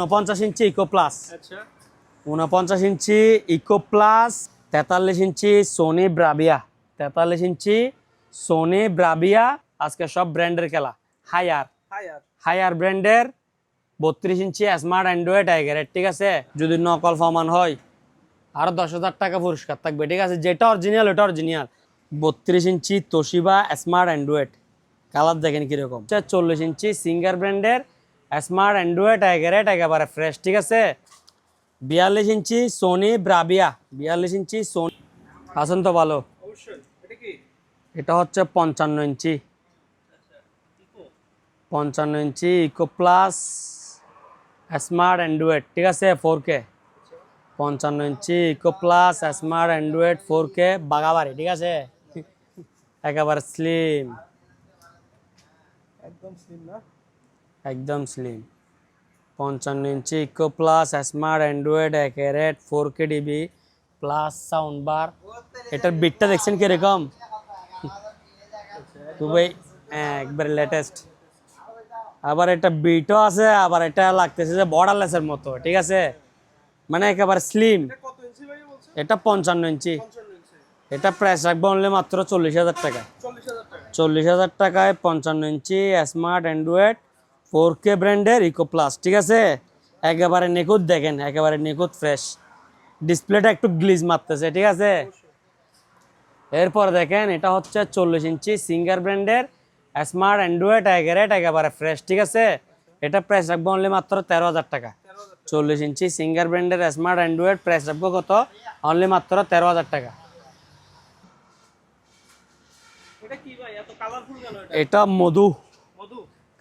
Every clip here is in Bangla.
উনপঞ্চাশ ইঞ্চি ইকো প্লাস আচ্ছা। উনপঞ্চাশ ইঞ্চি ইকো প্লাস তেতাল্লিশ ইঞ্চি সোনি ব্রাবিয়া তেতাল্লিশ ইঞ্চি সোনি ব্রাবিয়া আজকে সব ব্র্যান্ডের খেলা। হায়ার হায়ার ব্র্যান্ডের বত্রিশ ইঞ্চি স্মার্ট অ্যান্ড্রয়েড টাইগারের ঠিক আছে? যদি নকল ফমান হয় আরও দশ হাজার টাকা পুরস্কার থাকবে ঠিক আছে? যেটা অরিজিনাল ওটা অরিজিনাল বত্রিশ ইঞ্চি তোশিবা স্মার্ট অ্যান্ড্রয়েড কালার দেখেন কীরকম। চল্লিশ ইঞ্চি সিঙ্গার ব্র্যান্ডের স্মার্ট অ্যান্ড্রয়েড টাইগারেট একেবারে ফ্রেশ ঠিক আছে? বিয়াল্লিশ ইঞ্চি সোনি ব্রাবিয়া বিয়াল্লিশ ইঞ্চি সোনি আসুন তো ভালো। এটা হচ্ছে পঞ্চান্ন ইঞ্চি। পঞ্চান্ন ইঞ্চি ইকো প্লাস স্মার্ট অ্যান্ড্রয়েড ঠিক আছে? ফোর কে পঞ্চান্ন ইঞ্চি eco plus smart Android four K Bagabari, ঠিক আছে? একেবারে স্লিম একদম স্লিম না? একদম স্লিম পঞ্চান্ন ইঞ্চি eco plus smart Android একেরেট four K DB plus sound bar এটার বিটটা দেখছেন কীরকম খুবই হ্যাঁ, একবারে লেটেস্ট আবার এটা বিটও আছে আবার এটা লাগতেছে যে বর্ডারলেসের মতো ঠিক আছে মানে একেবারে স্লিম এটা কত ইঞ্চি ভাই বলছে এটা পঞ্চান্ন ইঞ্চি পঞ্চান্ন ইঞ্চি এটা প্রাইস রাখব অনলি মাত্র চল্লিশ হাজার টাকা চল্লিশ হাজার টাকা চল্লিশ হাজার টাকায় পঞ্চান্ন ইঞ্চি স্মার্ট অ্যান্ড্রয়েড ফোর কে ব্র্যান্ডের ইকো প্লাস ঠিক আছে? একেবারে নিখুঁত দেখেন একেবারে নিখুঁত ফ্রেশ ডিসপ্লেটা একটু গ্লিজ মারতেছে ঠিক আছে? এরপর দেখেন এটা হচ্ছে চল্লিশ ইঞ্চি সিঙ্গার ব্র্যান্ডের স্মার্ট অ্যান্ড্রয়েড এগারেট একেবারে ফ্রেশ ঠিক আছে? এটা প্রাইস রাখব অনলি মাত্র তেরো হাজার টাকা। চল্লিশ ইঞ্চি সিঙ্গার ব্র্যান্ডের স্মার্ট অ্যান্ড্রয়েড প্রাইস রাখব কত? অনলি মাত্র তেরো হাজার টাকা। এটা মধু।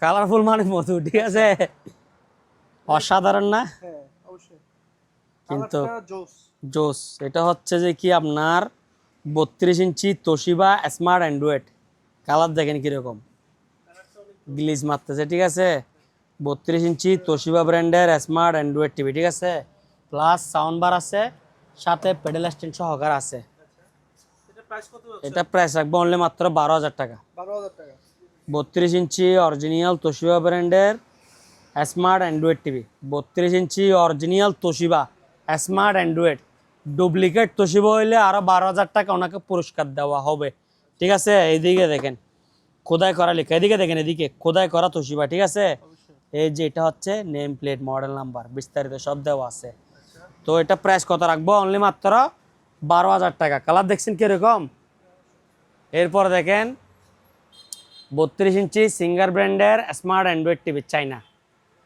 কালারফুল মানে মধু ঠিক আছে? অসাধারণ না? হ্যাঁ কিন্তু জোস। এটা হচ্ছে যে কি আপনার বত্রিশ ইঞ্চি তোশিবা স্মার্ট অ্যান্ড্রয়েড কালার দেখেন কীরকম। গ্লিজ মারতেছে ঠিক আছে? বত্রিশ ইঞ্চি তোশিবা ব্র্যান্ডের স্মার্ট অ্যান্ড্রয়েড টিভি ঠিক আছে? প্লাস সাউন্ড বার আছে সাথে পেডেল স্ট্যান্ড সহকার আছে। এটা প্রাইস কত এটা প্রাইস রাখব অনলি মাত্র বারো হাজার টাকা। বারো হাজার টাকা। বত্রিশ ইঞ্চি অরিজিনাল তোশিবা ব্র্যান্ডের স্মার্ট অ্যান্ড্রয়েড টিভি। বত্রিশ ইঞ্চি original Toshiba smart Android. Duplicate Toshiba হইলে আরও বারো হাজার টাকা ওনাকে পুরস্কার দেওয়া হবে। ঠিক আছে? এইদিকে দেখেন। খোদাই করা লেখা। এদিকে দেখেন এদিকে খোদাই করা তোশিবা, ঠিক আছে? এই যে এটা হচ্ছে নেম প্লেট, মডেল নাম্বার, বিস্তারিত সব দেওয়া আছে। তো এটা প্রাইস কত রাখব? অনলি মাত্র বারো হাজার টাকা। কালার দেখছেন কীরকম? এরপর দেখেন বত্রিশ ইঞ্চি সিঙ্গার ব্র্যান্ডের স্মার্ট অ্যান্ড্রয়েড টিভি চাইনা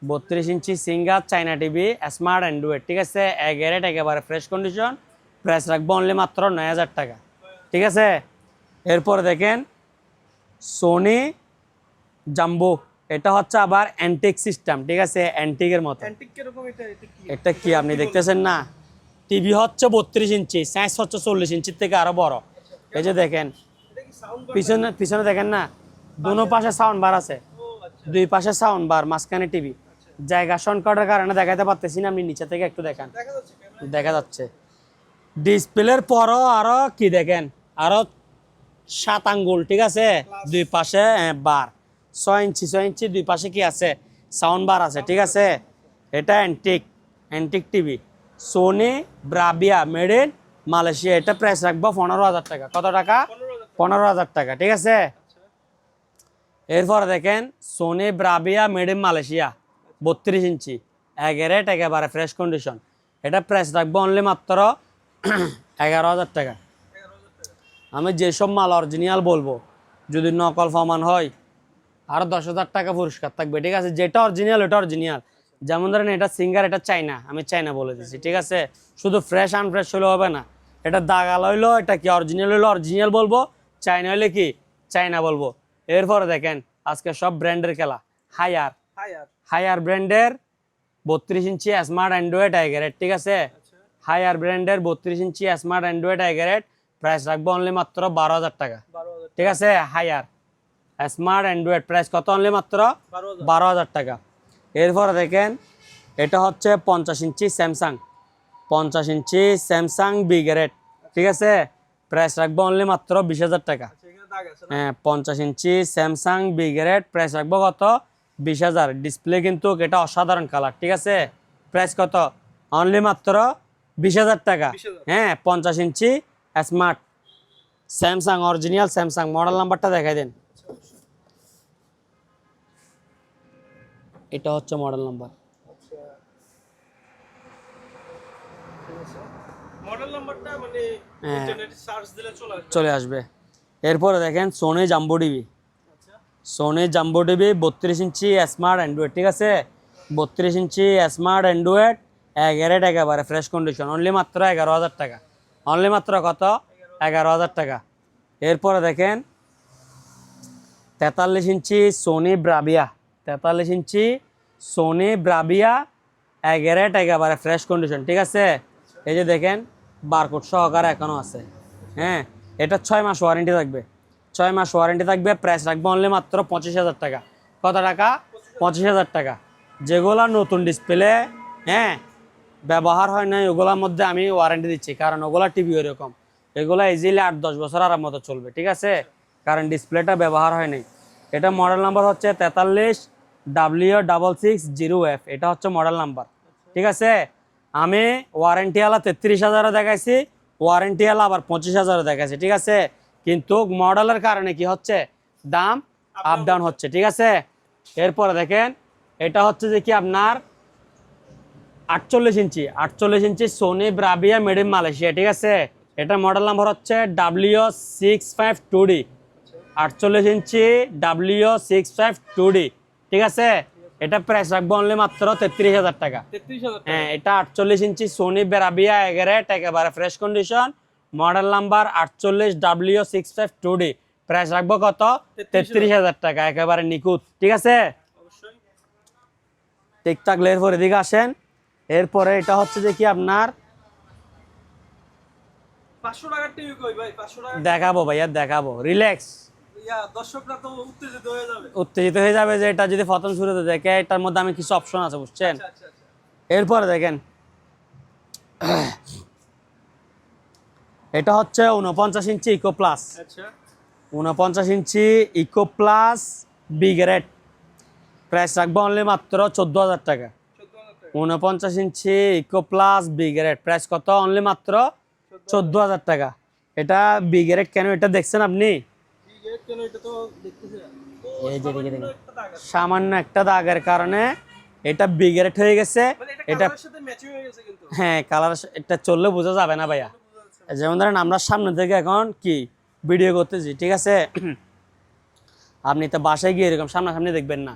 বত্রিশ ইঞ্চি Singer China TV smart Android ঠিক আছে? এগারেট একেবারে ফ্রেশ কন্ডিশন প্রাইস রাখব অনলি মাত্র নয় হাজার টাকা। ঠিক আছে? এরপর দেখেন সোনি জাম্বো এটা হচ্ছে আবার অ্যান্টিক সিস্টেম ঠিক আছে? অ্যান্টিকের মতো। এটা? কি? আপনি দেখতেছেন না? টিভি হচ্ছে বত্রিশ ইঞ্চি সাইজ হচ্ছে চল্লিশ ইঞ্চির থেকে আরও বড়। এই যে দেখেন পিছনে পিছনে দেখেন না? দুনো পাশে সাউন্ড বার আছে। দুই পাশে সাউন্ড বার মাঝখানে টিভি জায়গা সংকটের কারণে দেখাতে পারতেছি না, আপনি নিচে থেকে একটু দেখান। দেখা যাচ্ছে। ডিসপ্লের পরও আরও কি দেখেন? আরও সাত আঙ্গুল, ঠিক আছে? দুই পাশে বার ছয় ইঞ্চি ছয় ইঞ্চি দুই পাশে কি আছে? সাউন্ড বার আছে, ঠিক আছে? এটা antique antique TV Sony Bravia made in Malaysia এটা প্রাইস রাখব পনেরো হাজার টাকা। কত টাকা? পনেরো হাজার টাকা, ঠিক আছে? এরপরে দেখেন Sony Bravia made in Malaysia বত্রিশ ইঞ্চি এগারেট একেবারে ফ্রেশ কন্ডিশন এটা প্রাইস রাখব অনলি মাত্র এগারো হাজার টাকা। আমি যেসব মাল অরিজিনাল বলব, যদি নকল ফমান হয় আরও দশ হাজার টাকা পুরস্কার থাকবে, ঠিক আছে? যেটা অরিজিনাল ওটা অরিজিনাল যেমন ধরেন এটা সিঙ্গার এটা চাইনা, আমি চাইনা বলে দিচ্ছি, ঠিক আছে? শুধু ফ্রেশ আনফ্রেশ হলে হবে না। এটা দাগাল হইল, এটা কি অরিজিনাল হইল? অরিজিনাল বলব, চাইনা হইলে কি? চাইনা বলব। এরপরে দেখেন আজকে সব ব্র্যান্ডের খেলা। হায়ার হায়ার হায়ার ব্র্যান্ডের বত্রিশ ইঞ্চি স্মার্ট অ্যান্ড্রয়েড এগারেট ঠিক আছে? হায়ার ব্র্যান্ডের বত্রিশ ইঞ্চি smart Android A grade price রাখব অনলি মাত্র বারো হাজার টাকা। ঠিক আছে? হায়ার স্মার্ট অ্যান্ড্রয়েড প্রাইস কত অনলি মাত্র? বারো হাজার। টাকা। এরপরে দেখেন এটা হচ্ছে পঞ্চাশ ইঞ্চি স্যামসাং পঞ্চাশ ইঞ্চি স্যামসাং বিগ্রেড ঠিক আছে? প্রাইস রাখব অনলি মাত্র বিশ হাজার টাকা। হ্যাঁ পঞ্চাশ ইঞ্চি স্যামসাং বিগ্রেড প্রাইস রাখব কত? বিশ হাজার। ডিসপ্লে কিন্তু এটা অসাধারণ কালার ঠিক আছে? প্রাইস কত? অনলি মাত্র বিশ হাজার টাকা। হ্যাঁ পঞ্চাশ ইঞ্চি smart Samsung original Samsung model নাম্বারটা দেখাই দেন। এটা হচ্ছে মডেল নাম্বার মডেল নাম্বারটা মানে হ্যাঁ। ইন্টারনেটে সার্চ দিলে চলে আসবে। এরপরে দেখেন Sony jumbo TV Sony jumbo TV বত্রিশ ইঞ্চি স্মার্ট অ্যান্ড্রয়েড ঠিক আছে? বত্রিশ ইঞ্চি স্মার্ট অ্যান্ড্রয়েড এগারোট একেবারে ফ্রেশ কন্ডিশন অনলি মাত্র এগারো হাজার টাকা। অনলি মাত্র কত? এগারো হাজার টাকা। এরপরে দেখেন তেতাল্লিশ ইঞ্চি সোনি ব্রাবিয়া তেতাল্লিশ ইঞ্চি সোনি ব্রাবিয়া এগারোট একেবারে ফ্রেশ কন্ডিশন ঠিক আছে? এই যে দেখেন বারকোড সহকারে এখনও আছে। হ্যাঁ? এটা ছয় মাস ওয়ারেন্টি থাকবে। ছয় মাস ওয়ারেন্টি থাকবে প্রাইস রাখবে অনলি মাত্র পঁচিশ হাজার টাকা। কত টাকা? পঁচিশ হাজার টাকা। যেগুলা নতুন ডিসপ্লে হ্যাঁ ব্যবহার হয় না ওগুলোর মধ্যে আমি ওয়ারেন্টি দিচ্ছি, কারণ ওগুলা টিভি এরকম এগুলো ইজিলি আট দশ বছর আরাম মতো চলবে, ঠিক আছে? কারণ ডিসপ্লেটা ব্যবহার হয় নাই। এটা মডেল নাম্বার হচ্ছে তেতাল্লিশ W double six zero F এটা হচ্ছে মডেল নাম্বার ঠিক আছে? আমি ওয়ারেন্টিওয়ালা তেত্রিশ হাজারও দেখাইছি ওয়ারেন্টি আলা আবার পঁচিশ হাজারও দেখাচ্ছে ঠিক আছে? কিন্তু মডেলের কারণে কি হচ্ছে? দাম আপ ডাউন হচ্ছে ঠিক আছে? এরপরে দেখেন এটা হচ্ছে যে কি আপনার আটচল্লিশ ইঞ্চি আটচল্লিশ ইঞ্চি Sony Bravia made in Malaysia ঠিক আছে? এটা মডেল নাম্বার হচ্ছে W six five two D আটচল্লিশ ইঞ্চি W six five two D ঠিক আছে? এটা প্রাইস রাখব অনলি মাত্র তেত্রিশ হাজার টাকা। হ্যাঁ এটা আটচল্লিশ ইঞ্চি সোনি বেরাবিয়া এগারেট একেবারে ফ্রেশ কন্ডিশন মডেল নাম্বার আটচল্লিশ W six five two D price রাখব কত? তেত্রিশ হাজার টাকা একেবারে নিখুঁত। ঠিক আছে? ঠিক থাকলে এরপর এদিকে আসেন। এরপরে এটা হচ্ছে যে কি আপনার? দেখাবো ভাইয়া দেখাবো। রিল্যাক্স উত্তেজিত হয়ে যাবে। যে এটা যদি প্রথম শুরুতে দেখে এটার মধ্যে আমি কিছু অপশন আছে বুঝছেন? আচ্ছা আচ্ছা আচ্ছা। এরপরে দেখেন। এটা হচ্ছে উনপঞ্চাশ ইঞ্চি ইকো প্লাস উনপঞ্চাশ ইঞ্চি eco plus B grade price রাখব অনলি মাত্র চোদ্দ হাজার টাকা। উনপঞ্চাশ ইঞ্চি eco plus B grade price কত? অনলি মাত্র চোদ্দ হাজার। টাকা। এটা বি গ্রেড কেন? এটা দেখছেন আপনি? এই যে দিকে সামান্য দেখেন। একটা সামান্য একটা দাগের কারণে এটা বি হয়ে গেছে। মানে এটা হয়ে কালার এটা চললে বোঝা যাবে না ভাইয়া। যেমন ধরেন আমরা সামনে থেকে এখন কি ভিডিও করতেছি ঠিক আছে? আপনি তো বাসায় গিয়ে এরকম সামনাসামনি দেখবেন না।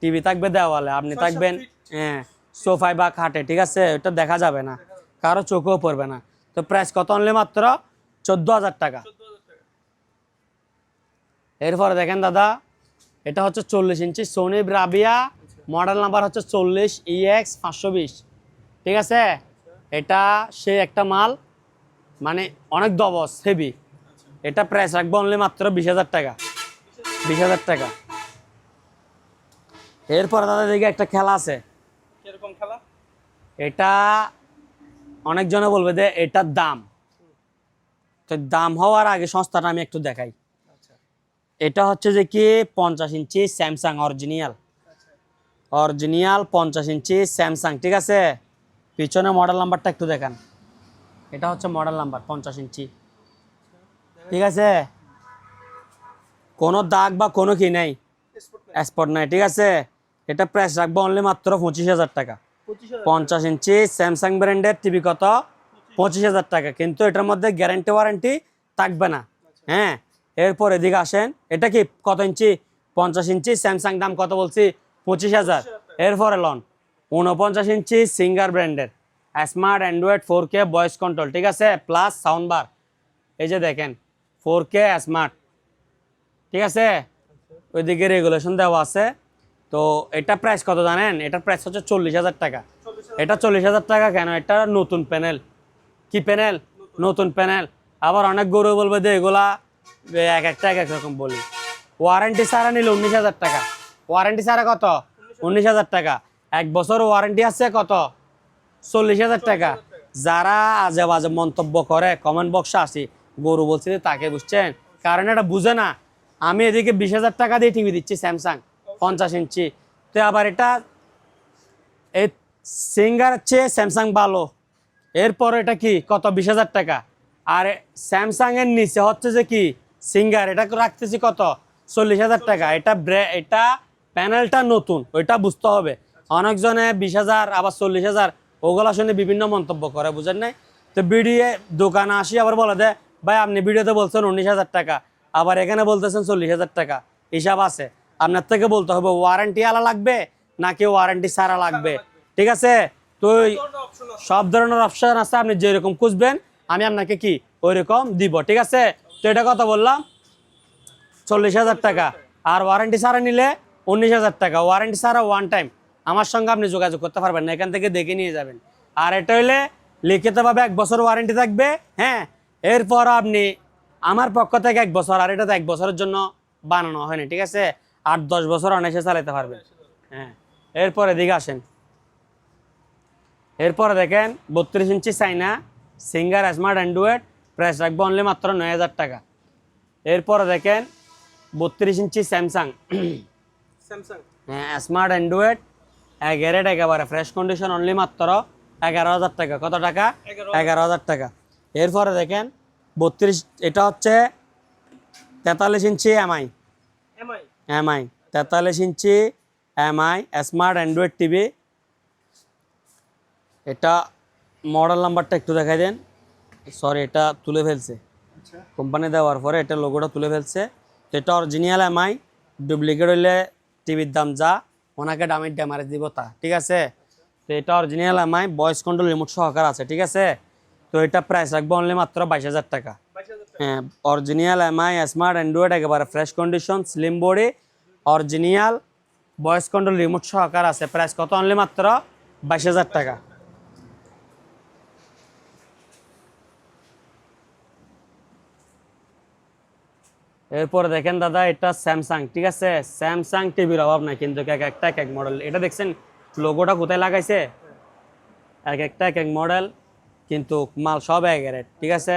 টিভি থাকবে দেওয়ালে আপনি থাকবেন হ্যাঁ সোফায় বা খাটে ঠিক আছে? ওটা দেখা যাবে না। কারও চোখেও পড়বে না। তো প্রাইস কত আনলে মাত্র? চোদ্দ হাজার টাকা। এরপরে দেখেন দাদা এটা হচ্ছে চল্লিশ inch Sony Bravia model number হচ্ছে চল্লিশ ইএক্স পাঁচশো বিশ। ঠিক আছে? এটা সে একটা মাল মানে অনেক দবস হেভি এটা প্রাইস রাখব অনলি মাত্র বিশ হাজার টাকা। বিশ হাজার টাকা। এরপরে দাদা দেখি একটা খেলা আছে। খেলা? এটা অনেকজনে বলবে যে এটার দাম। তো দাম হওয়ার আগে সংস্থাটা আমি একটু দেখাই। এটা হচ্ছে যে কি? পঞ্চাশ ইঞ্চি স্যামসাং অরিজিনিয়াল অরিজিনিয়াল পঞ্চাশ ইঞ্চি স্যামসাং, ঠিক আছে? পিছনে মডেল নাম্বারটা একটু দেখান। এটা হচ্ছে মডেল নাম্বার পঞ্চাশ ইঞ্চি। ঠিক আছে? কোনো দাগ বা কোনো কি নাই? স্পোর্ট নাই স্পট নাই ঠিক আছে? এটা প্রাইস রাখব অনলি মাত্র পঁচিশ হাজার টাকা। পঞ্চাশ ইঞ্চি স্যামসাং ব্র্যান্ডের টিভি কত? পঁচিশ হাজার টাকা। কিন্তু এটার মধ্যে গ্যারেন্টি ওয়ারেন্টি থাকবে না। হ্যাঁ? এরপর এদিকে আসেন। এটা কি কত ইঞ্চি? পঞ্চাশ ইঞ্চি। স্যামসাং দাম কত বলছি? পঁচিশ হাজার। এরপরে লন। উনপঞ্চাশ ইঞ্চি সিঙ্গার ব্র্যান্ডের smart Android four K voice control ঠিক আছে? প্লাস সাউন্ড বার এই যে দেখেন ফোর কে স্মার্ট ঠিক আছে? ওইদিকে রেগুলেশন দেওয়া আছে। তো এটা প্রাইস কত জানেন? এটার প্রাইস হচ্ছে চল্লিশ হাজার টাকা। এটা চল্লিশ হাজার টাকা কেন? এটা নতুন প্যানেল কি প্যানেল নতুন প্যানেল আবার অনেক গরু বলবে যে এগুলা এক একটা এক এক রকম বলি। ওয়ারেন্টি ছাড়া নিলে উনিশ হাজার টাকা। ওয়ারেন্টি ছাড়া কত? উনিশ হাজার টাকা। এক বছর ওয়ারেন্টি আছে কত? চল্লিশ হাজার টাকা। যারা আজে বাজে মন্তব্য করে কমেন্ট বক্সে আসি। গরু বলছি তাকে বুঝছেন? কারণ এটা বুঝে না। আমি এদিকে বিশ হাজার টাকা দিয়ে টিভি দিচ্ছি স্যামসাং পঞ্চাশ ইঞ্চি। তো আবার এটা এই সিঙ্গার চেয়ে স্যামসাং ভালো। এরপর এটা কি? কত? বিশ হাজার টাকা। আর স্যামসাং এর নিচে হচ্ছে যে কি? সিঙ্গার এটা রাখতেছি কত? চল্লিশ হাজার টাকা। এটা ব্রে- এটা প্যানেলটা নতুন ওইটা বুঝতে হবে। অনেকজনে বিশ হাজার আবার চল্লিশ হাজার ওগুলো শুনে বিভিন্ন মন্তব্য করে বুঝেন নাই? তো বিডিএ দোকানে আসি আবার বলে দেয় ভাই আপনি ভিডিওতে বলছেন উনিশ হাজার টাকা আবার এখানে বলতেছেন চল্লিশ হাজার টাকা হিসাব আছে। আপনার থেকে বলতে হবে ওয়ারেন্টি আলা লাগবে নাকি ওয়ারেন্টি সারা লাগবে? ঠিক আছে? তো সব ধরনের অপশন আছে আপনি যেরকম খুঁজবেন আমি আপনাকে কি ওই রকম দিব, ঠিক আছে? তো এটা কথা বললাম? চল্লিশ হাজার টাকা। আর ওয়ারেন্টি ছাড়া নিলে উনিশ হাজার টাকা। ওয়ারেন্টি ছাড়া ওয়ান টাইম আমার সঙ্গে আপনি যোগাযোগ করতে পারবেন না, এখান থেকে দেখে নিয়ে যাবেন। আর এটা হইলে লিখিতভাবে এক বছর ওয়ারেন্টি থাকবে হ্যাঁ? এরপর আপনি আমার পক্ষ থেকে এক বছর, আর এটা তো এক বছরের জন্য বানানো হয়নি, ঠিক আছে? আট দশ বছর অনায়াসে চালাতে পারবেন হ্যাঁ? এরপরে দিকে আসেন। এরপরে দেখেন, বত্রিশ ইঞ্চি China Singer smart Android price রাখব অনলি মাত্র নয় হাজার টাকা। এরপরে দেখেন বত্রিশ ইঞ্চি Samsung Samsung smart Android A grade একেবারে ফ্রেশ কন্ডিশন অনলি মাত্র এগারো হাজার টাকা। কত টাকা? এগারো। হাজার টাকা। এরপরে দেখেন বত্রিশ এটা হচ্ছে তেতাল্লিশ ইঞ্চি এমআই এমআই তেতাল্লিশ inch Mi smart Android TV এটা মডেল নাম্বারটা একটু দেখাই দেন। সরি এটা তুলে ফেলছে। আচ্ছা। কোম্পানি দেওয়ার পরে এটা লোগোটা তুলে ফেলছে। তো এটা অরিজিনাল এমআই ডুপ্লিকেট হইলে টিভির দাম যা ওনাকে দামের ড্যামারেজ দিব তা ঠিক আছে? তো এটা original Mi voice control remote সহকার আছে ঠিক আছে? তো এটা প্রাইস রাখব অনলি মাত্র বাইশ হাজার টাকা। বাইশ হাজার টাকা। হ্যাঁ অরিজিনাল এমআই স্মার্ট অ্যান্ড্রয়েড একেবারে fresh condition slim body original voice control remote সহকার আছে। প্রাইস কত? অনলি মাত্র বাইশ হাজার টাকা। এরপরে দেখেন দাদা এটা স্যামসাং ঠিক আছে? স্যামসাং টিভির অভাব নাই কিন্তু এক একটা এক এক মডেল এটা দেখছেন লোগোটা কোথায় লাগাইছে? এক একটা এক এক মডেল কিন্তু মাল সব এগারেট ঠিক আছে?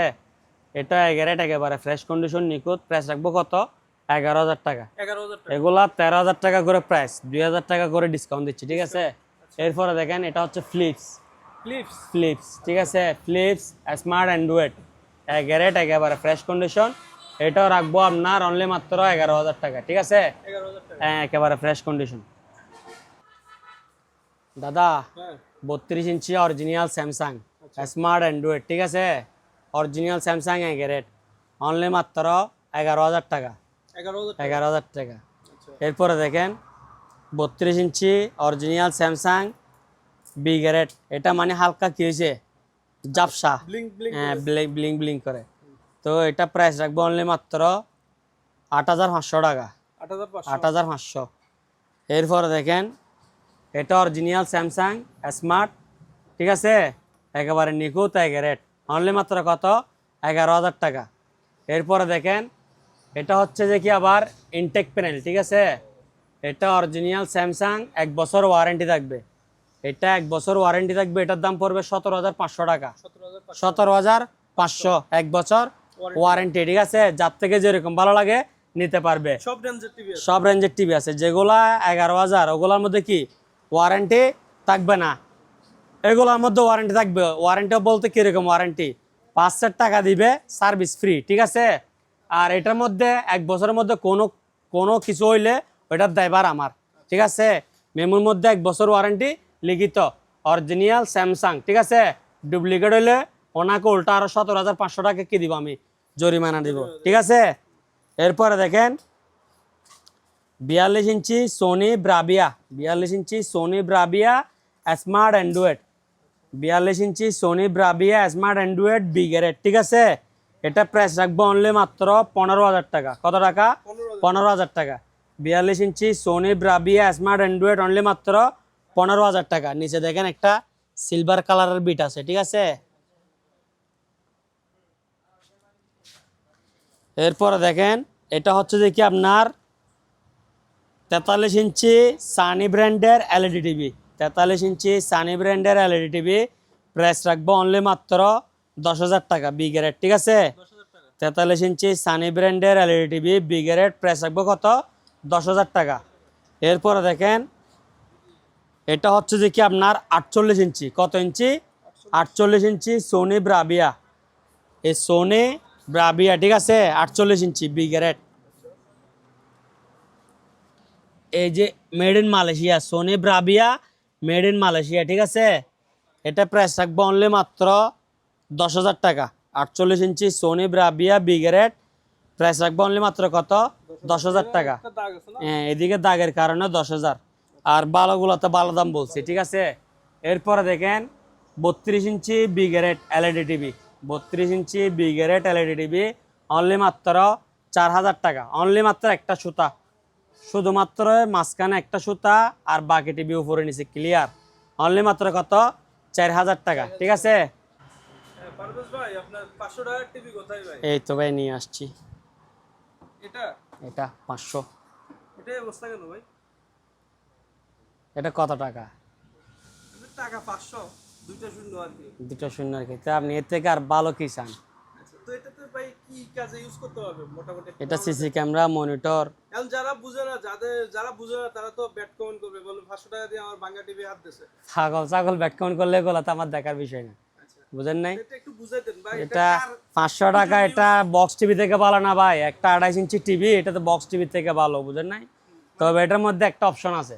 এটা এগারেট একেবারে ফ্রেশ কন্ডিশন নিখুঁত। প্রাইস রাখব কত? এগারো হাজার টাকা। এগুলা তেরো হাজার টাকা করে প্রাইস দুই হাজার টাকা করে ডিসকাউন্ট দিচ্ছি ঠিক আছে? এরপরে দেখেন এটা হচ্ছে ফ্লিপস ফ্লিপস ফ্লিপস ঠিক আছে? ফ্লিপস স্মার্ট অ্যান্ড্রয়েড এগারেট একেবারে ফ্রেশ কন্ডিশন এটাও রাখব আপনার অনলি মাত্র এগারো হাজার টাকা ঠিক আছে? হ্যাঁ একেবারে ফ্রেশ কন্ডিশন দাদা হ্যাঁ। বত্রিশ ইঞ্চি অরিজিনাল স্যামসাং স্মার্ট অ্যান্ড্রয়েড ঠিক আছে? অরিজিনাল স্যামসাং এগারেট অনলি মাত্র এগারো হাজার টাকা। এগারো হাজার টাকা। আচ্ছা। এরপরে দেখেন বত্রিশ ইঞ্চি অরিজিনাল স্যামসাং বি গ্রেড এটা মানে হালকা কি হয়েছে? জাপসা। হ্যাঁ ব্লিং ব্লিং করে। তো এটা প্রাইস রাখব অনলি মাত্র আট হাজার পাঁচশো টাকা। আট হাজার পাঁচশো। আট এরপরে দেখেন এটা অরিজিনাল স্যামসাং স্মার্ট ঠিক আছে? একেবারে নিখুঁত রেট অনলি মাত্র কত? এগারো হাজার টাকা। এরপরে দেখেন এটা হচ্ছে যে কি আবার ইনটেক প্যানেল ঠিক আছে? এটা অরিজিনাল স্যামসাং এক বছর ওয়ারেন্টি থাকবে। এটা এক বছর ওয়ারেন্টি থাকবে এটার দাম পড়বে সতেরো হাজার পাঁচশো টাকা। সতেরো হাজার সতেরো হাজার পাঁচশো এক বছর। ওয়ারেন্টি ঠিক আছে? যার থেকে যেরকম ভালো লাগে নিতে পারবে। সব রেঞ্জের টিভি আছে। সব রেঞ্জের টিভি আছে। যেগুলা এগারো হাজার ওগুলোর মধ্যে কি? ওয়ারেন্টি থাকবে না। এগুলোর মধ্যে ওয়ারেন্টি থাকবে। ওয়ারেন্টি বলতে কীরকম ওয়ারেন্টি পাঁচ হাজার টাকা দিবে সার্ভিস ফ্রি ঠিক আছে? আর এটার মধ্যে এক বছরের মধ্যে কোনো কোনো কিছু হইলে ওইটার দায়বার আমার ঠিক আছে? মেমোর মধ্যে এক বছর ওয়ারেন্টি লিখিত অরিজিনাল স্যামসাং ঠিক আছে? ডুপ্লিকেট হইলে ওনাকে উল্টা আরও সতেরো হাজার পাঁচশো টাকা কি দিব আমি? জরিমানা দিব। ঠিক আছে? এরপরে দেখেন, বিয়াল্লিশ ইঞ্চি সোনি ব্রাবিয়া, বিয়াল্লিশ ইঞ্চি সোনি ব্রাবিয়া, স্মার্ট অ্যান্ড্রয়েড। বিয়াল্লিশ ইঞ্চি Sony Bravia, smart Android B grade ঠিক আছে? এটা প্রাইস রাখব অনলি মাত্র পনেরো হাজার টাকা। কত টাকা? পনেরো হাজার টাকা। বিয়াল্লিশ ইঞ্চি Sony Bravia, smart Android only মাত্র পনেরো হাজার টাকা। নিচে দেখেন একটা সিলভার কালারের বিট আছে, ঠিক আছে? এরপরে দেখেন, এটা হচ্ছে যে কি আপনার তেতাল্লিশ ইঞ্চি সানি ব্র্যান্ডের এলইডি টিভি। তেতাল্লিশ ইঞ্চি সানি ব্র্যান্ডের এলইডি টিভি। প্রাইস রাখব অনলি মাত্র দশ হাজার টাকা বি গ্রেড ঠিক আছে? তেতাল্লিশ ইঞ্চি সানি ব্র্যান্ডের LED TV B grade price রাখব কত? দশ হাজার টাকা। এরপরে দেখেন, এটা হচ্ছে যে কি আপনার আটচল্লিশ ইঞ্চি। কত ইঞ্চি? আটচল্লিশ ইঞ্চি সোনি ব্রাবিয়া এই সোনি ব্রাবিয়া ঠিক আছে? আটচল্লিশ ইঞ্চি বিগ্যারেট এই যে made in Malaysia Sony Bravia made in Malaysia ঠিক আছে? এটা প্রাইস থাকবে অনলি মাত্র দশ হাজার টাকা। আটচল্লিশ ইঞ্চি Sony Bravia B grade price রাখব অনলি মাত্র কত? দশ হাজার টাকা। হ্যাঁ এদিকে দাগের কারণে দশ হাজার। আর ভালোগুলোতে ভালো দাম বলছি, ঠিক আছে? এরপরে দেখেন, বত্রিশ ইঞ্চি বিগ্যারেট এলইডি টিভি বত্রিশ ইঞ্চি B grade LED TV only মাত্র চার হাজার টাকা। অনলি মাত্র একটা সুতা। শুধুমাত্র মাঝখানে একটা সুতা আর বাকি টিভি উপরে নিচে ক্লিয়ার অনলি মাত্র কত? চার হাজার টাকা। ঠিক আছে? এই তো ভাই নিয়ে আসছি। এটা? এটা পাঁচশো। এটা কত টাকা? টাকা পাঁচশো। দুইটা শূন্য আর কি। দুটো ক্ষেত্রে আপনি এর থেকে আর ভালো কি চান? আচ্ছা তো এটা সিসি ক্যামেরা মনিটর। এখন যারা বুঝে না যাদের যারা বুঝে না তারা তো ব্যাট কমেন্ট করবে। বলবে পাঁচশো টাকা দিয়ে আমার বাংলা টিভি হাত দিছে। ছাগল ছাগল ব্যাটকাউন্ট করলে এগুলো তো আমার দেখার বিষয় না। আচ্ছা। বুঝেন নাই? এটা পাঁচশো টাকা এটা বক্স টিভি থেকে ভালো না ভাই। একটা আড়াইশ ইঞ্চি টিভি এটা তো বক্স টিভি থেকে ভালো বুঝেন নাই? তবে এটার মধ্যে একটা অপশন আছে।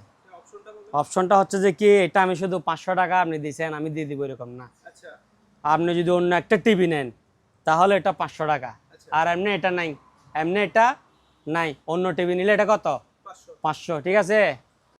অপশনটা হচ্ছে যে কি এটা আমি শুধু পাঁচশো টাকা আপনি দিয়েছেন আমি দিয়ে দিব এরকম না। আচ্ছা। আপনি যদি অন্য একটা টিভি নেন তাহলে এটা পাঁচশো টাকা। আর এমনি এটা নাই এমনি এটা নাই অন্য টিভি নিলে এটা কত? পাঁচশো ঠিক আছে?